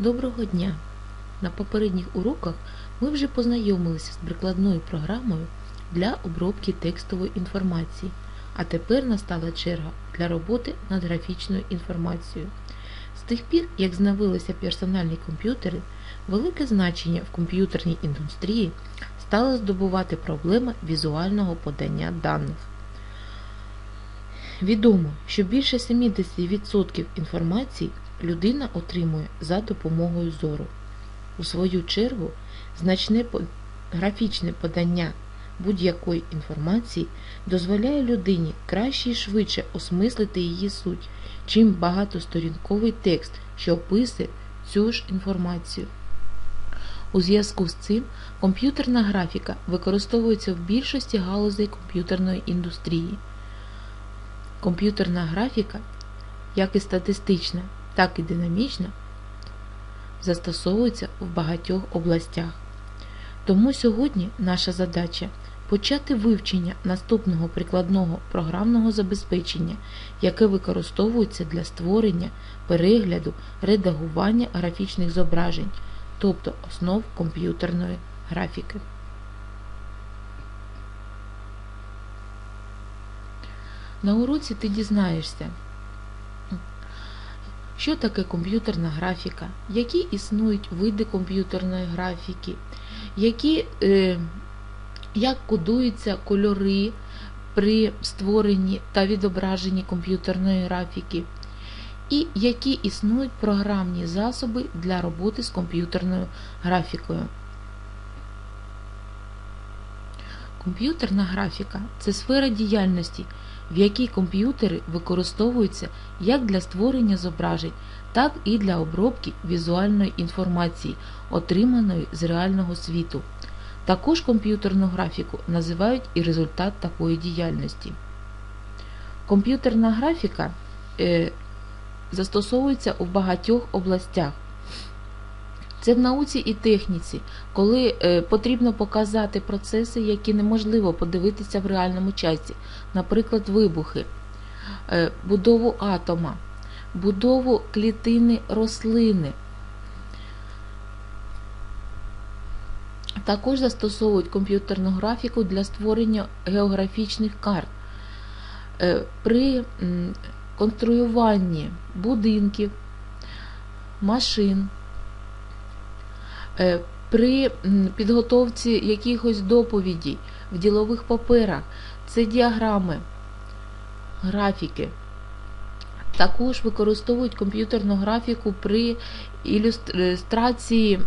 Доброго дня! На попередніх уроках ми вже познайомилися з прикладною програмою для обробки текстової інформації, а тепер настала черга для роботи над графічною інформацією. З тих пір, як з'явилися персональні комп'ютери, велике значення в комп'ютерній індустрії стала здобувати проблема візуального подання даних. Відомо, що більше 70% інформації людина отримує за допомогою зору. У свою чергу, значне графічне подання будь-якої інформації дозволяє людині краще і швидше осмислити її суть, чим багатосторінковий текст, що описує цю ж інформацію. У зв'язку з цим комп'ютерна графіка використовується в більшості галузей комп'ютерної індустрії. Комп'ютерна графіка, як і статистична, так і динамічна, застосовується в багатьох областях. Тому сьогодні наша задача почати вивчення наступного прикладного програмного забезпечення, яке використовується для створення, перегляду, редагування графічних зображень, тобто основ комп'ютерної графіки. На уроці ти дізнаєшся, що таке комп'ютерна графіка, які існують види комп'ютерної графіки, які, е, як кодуються кольори при створенні та відображенні комп'ютерної графіки, і які існують програмні засоби для роботи з комп'ютерною графікою. Комп'ютерна графіка це сфера діяльності, в якій комп'ютери використовуються як для створення зображень, так і для обробки візуальної інформації, отриманої з реального світу. Також комп'ютерну графіку називають і результат такої діяльності. Комп'ютерна графіка е, застосовується у багатьох областях. Це в науці і техніці, коли е, потрібно показати процеси, які неможливо подивитися в реальному часі, наприклад, вибухи, е, будову атома, будову клітини рослини. Також застосовують комп'ютерну графіку для створення географічних карт. Е, При конструюванні будинків, машин. Е, При підготовці якихось доповідей в ділових паперах це діаграми, графіки. Також використовують комп'ютерну графіку при ілюстрації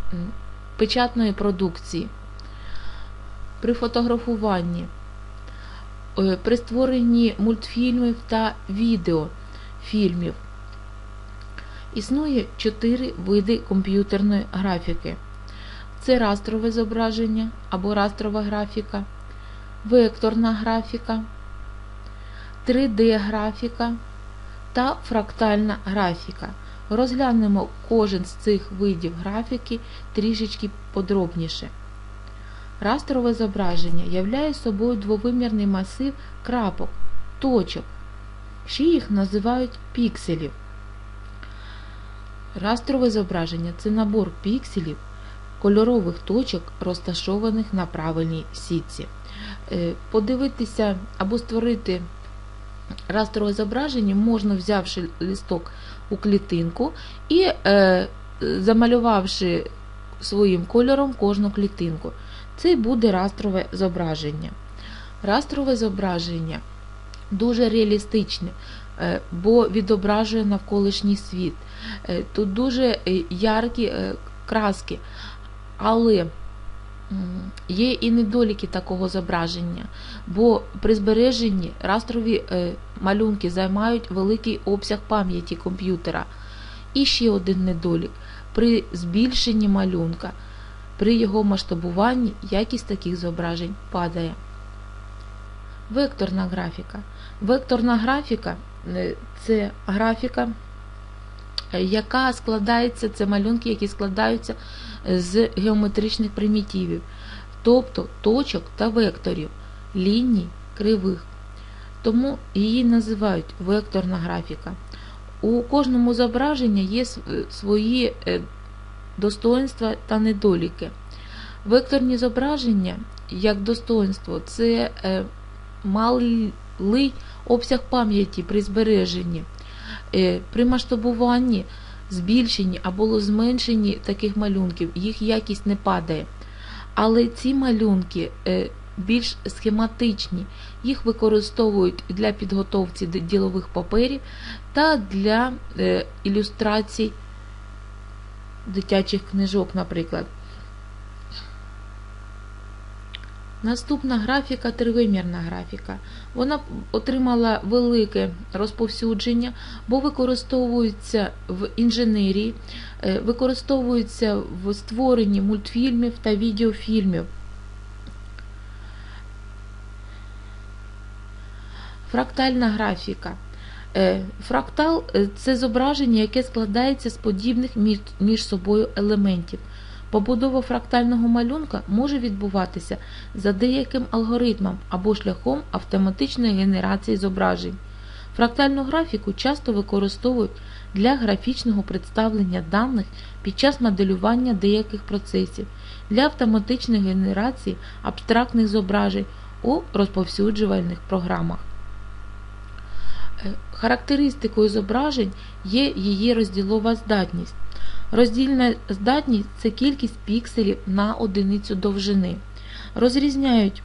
печатної продукції, при фотографуванні, е, при створенні мультфільмів та відеофільмів. Існує чотири види комп'ютерної графіки. Це растрове зображення або растрова графіка, векторна графіка, 3D-графіка та фрактальна графіка. Розглянемо кожен з цих видів графіки трішечки подробніше. Растрове зображення являє собою двовимірний масив крапок, точок. Ще їх називають пікселів. Растрове зображення це набор пікселів, кольорових точок, розташованих на правильній сітці. Е, Подивитися або створити растрове зображення можна, взявши листок у клітинку і е, замалювавши своїм кольором кожну клітинку. Це буде растрове зображення. Растрове зображення дуже реалістичне, е, бо відображує навколишній світ. Тут дуже яркі краски, але є і недоліки такого зображення, бо при збереженні растрові е, малюнки займають великий обсяг пам'яті комп'ютера. І ще один недолік: при збільшенні малюнка, при його масштабуванні якість таких зображень падає. Векторна графіка. Векторна графіка е, це графіка, яка складається, це малюнки, які складаються з геометричних примітивів, тобто точок та векторів, ліній, кривих. Тому її називають векторна графіка. У кожному зображенні є свої е, достоинства та недоліки. Векторні зображення як достоинство це е, малий обсяг пам'яті при збереженні. Е, При масштабуванні, збільшенні або зменшенні таких малюнків їх якість не падає. Але ці малюнки е, більш схематичні, їх використовують для підготовці ділових паперів та для е, ілюстрацій дитячих книжок, наприклад. Наступна графіка тривимірна графіка. Вона отримала велике розповсюдження, бо використовується в інженерії, е, використовується в створенні мультфільмів та відеофільмів. Фрактальна графіка. Е, Фрактал це зображення, яке складається з подібних між собою елементів. Побудова фрактального малюнка може відбуватися за деяким алгоритмом або шляхом автоматичної генерації зображень. Фрактальну графіку часто використовують для графічного представлення даних під час моделювання деяких процесів, для автоматичної генерації абстрактних зображень у розповсюджувальних програмах. Е, Характеристикою зображень є її розділова здатність. Роздільна здатність це кількість пікселів на одиницю довжини. Розрізняють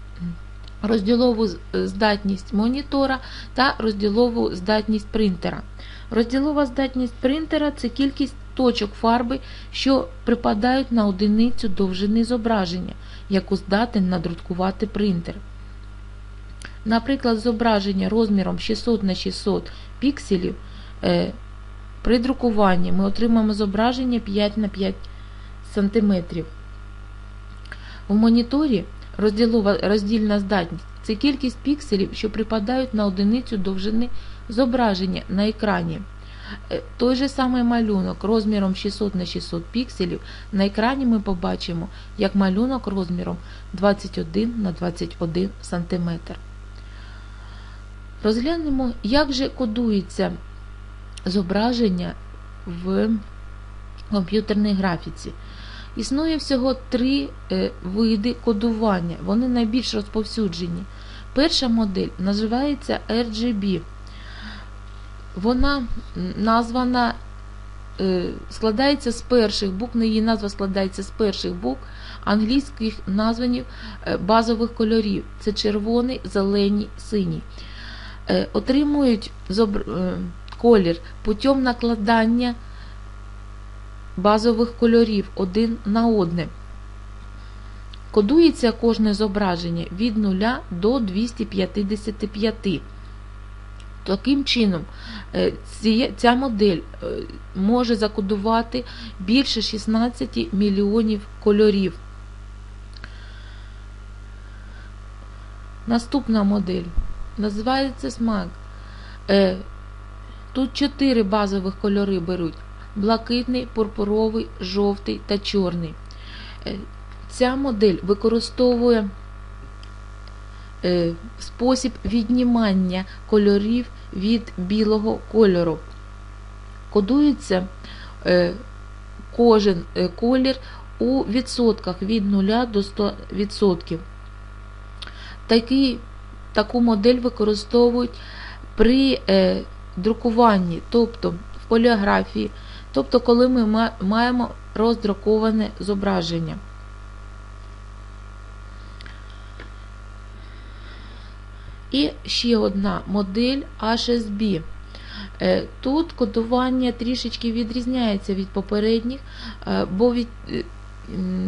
розділову здатність монітора та розділову здатність принтера. Розділова здатність принтера це кількість точок фарби, що припадають на одиницю довжини зображення, яку здатен надрукувати принтер. Наприклад, зображення розміром 600 на 600 пікселів е, при друкуванні ми отримаємо зображення 5 на 5 см. У моніторі роздільна здатність це кількість пікселів, що припадають на одиницю довжини зображення на екрані. Е, Той же самий малюнок розміром 600 на 600 пікселів на екрані ми побачимо як малюнок розміром 21 на 21 см. Розглянемо, як же кодується зображення в комп'ютерній графіці. Існує всього три е, види кодування, вони найбільш розповсюджені. Перша модель називається RGB. Вона названа, е, складається з перших букв, її назва складається з перших букв англійських названів е, базових кольорів. Це червоний, зелений, синій. Отримують колір путем накладання базових кольорів один на одне. Кодується кожне зображення від 0 до 255. Таким чином, е, ця модель е, може закодувати більше 16 мільйонів кольорів. Наступна модель називається SMAG. Тут чотири базових кольори беруть: блакитний, пурпуровий, жовтий та чорний. Е, Ця модель використовує е, спосіб віднімання кольорів від білого кольору. Кодується е, кожен колір у відсотках від 0 до 100%. Такий, таку модель використовують при друкуванні, тобто в поліграфії, тобто коли ми маємо роздруковане зображення. І ще одна модель HSB. Е, Тут кодування трішечки відрізняється від попередніх, е, бо від, е,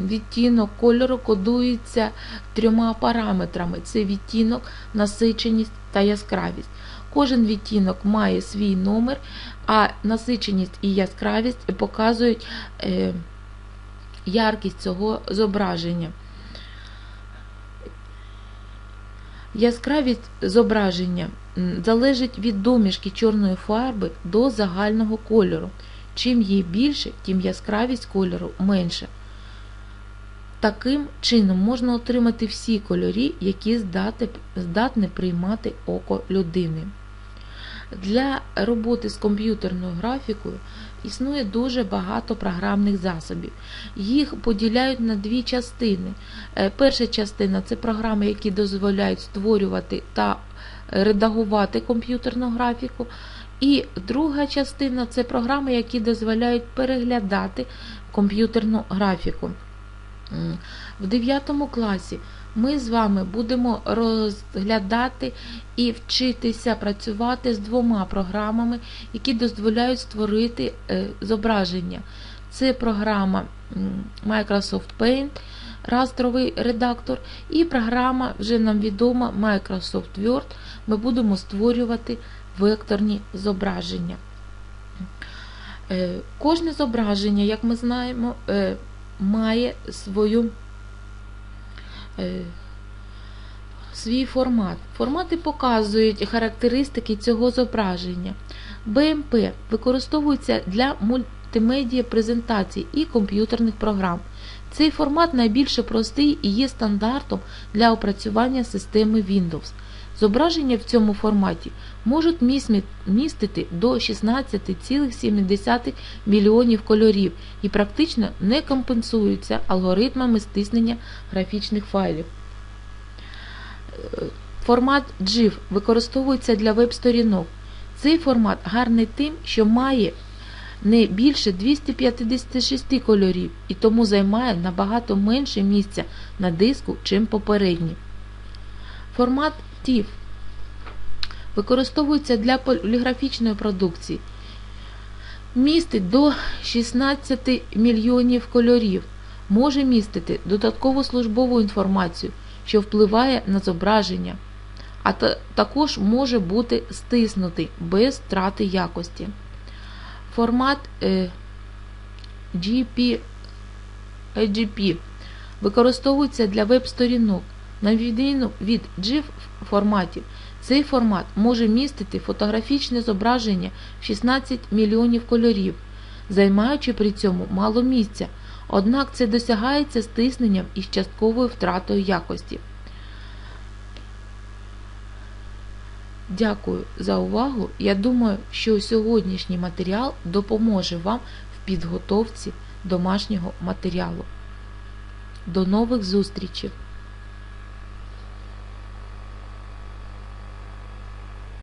відтінок кольору кодується трьома параметрами: це відтінок, насиченість та яскравість. Кожен відтінок має свій номер, а насиченість і яскравість показують е, яркість цього зображення. Яскравість зображення залежить від домішки чорної фарби до загального кольору. Чим її більше, тим яскравість кольору менша. Таким чином можна отримати всі кольори, які здатне приймати око людини. Для роботи з комп'ютерною графікою існує дуже багато програмних засобів. Їх поділяють на дві частини. Е, Перша частина це програми, які дозволяють створювати та редагувати комп'ютерну графіку. І друга частина це програми, які дозволяють переглядати комп'ютерну графіку. В 9 класі ми з вами будемо розглядати і вчитися працювати з двома програмами, які дозволяють створити е, зображення. Це програма Microsoft Paint, растровий редактор, і програма, вже нам відома Microsoft Word. Ми будемо створювати векторні зображення. Е, Кожне зображення, як ми знаємо, е, має свою, свій формат. Формати показують характеристики цього зображення. БМП використовується для мультимедіа презентацій і комп'ютерних програм. Цей формат найбільше простий і є стандартом для опрацювання системи Windows. Зображення в цьому форматі можуть містити до 16,7 мільйонів кольорів і практично не компенсуються алгоритмами стиснення графічних файлів. Е, Формат GIF використовується для веб-сторінок. Цей формат гарний тим, що має не більше 256 кольорів і тому займає набагато менше місця на диску, чим попередній. Формат TIFF використовується для поліграфічної продукції. Містить до 16 мільйонів кольорів, може містити додаткову службову інформацію, що впливає на зображення, а та- також може бути стиснутий без втрати якості. Формат е, GP, AGP використовується для веб-сторінок. На відміну від GIF форматів, цей формат може містити фотографічне зображення в 16 мільйонів кольорів, займаючи при цьому мало місця, однак це досягається стисненням із частковою втратою якості. Дякую за увагу. Я думаю, що сьогоднішній матеріал допоможе вам в підготовці домашнього матеріалу. До нових зустрічей!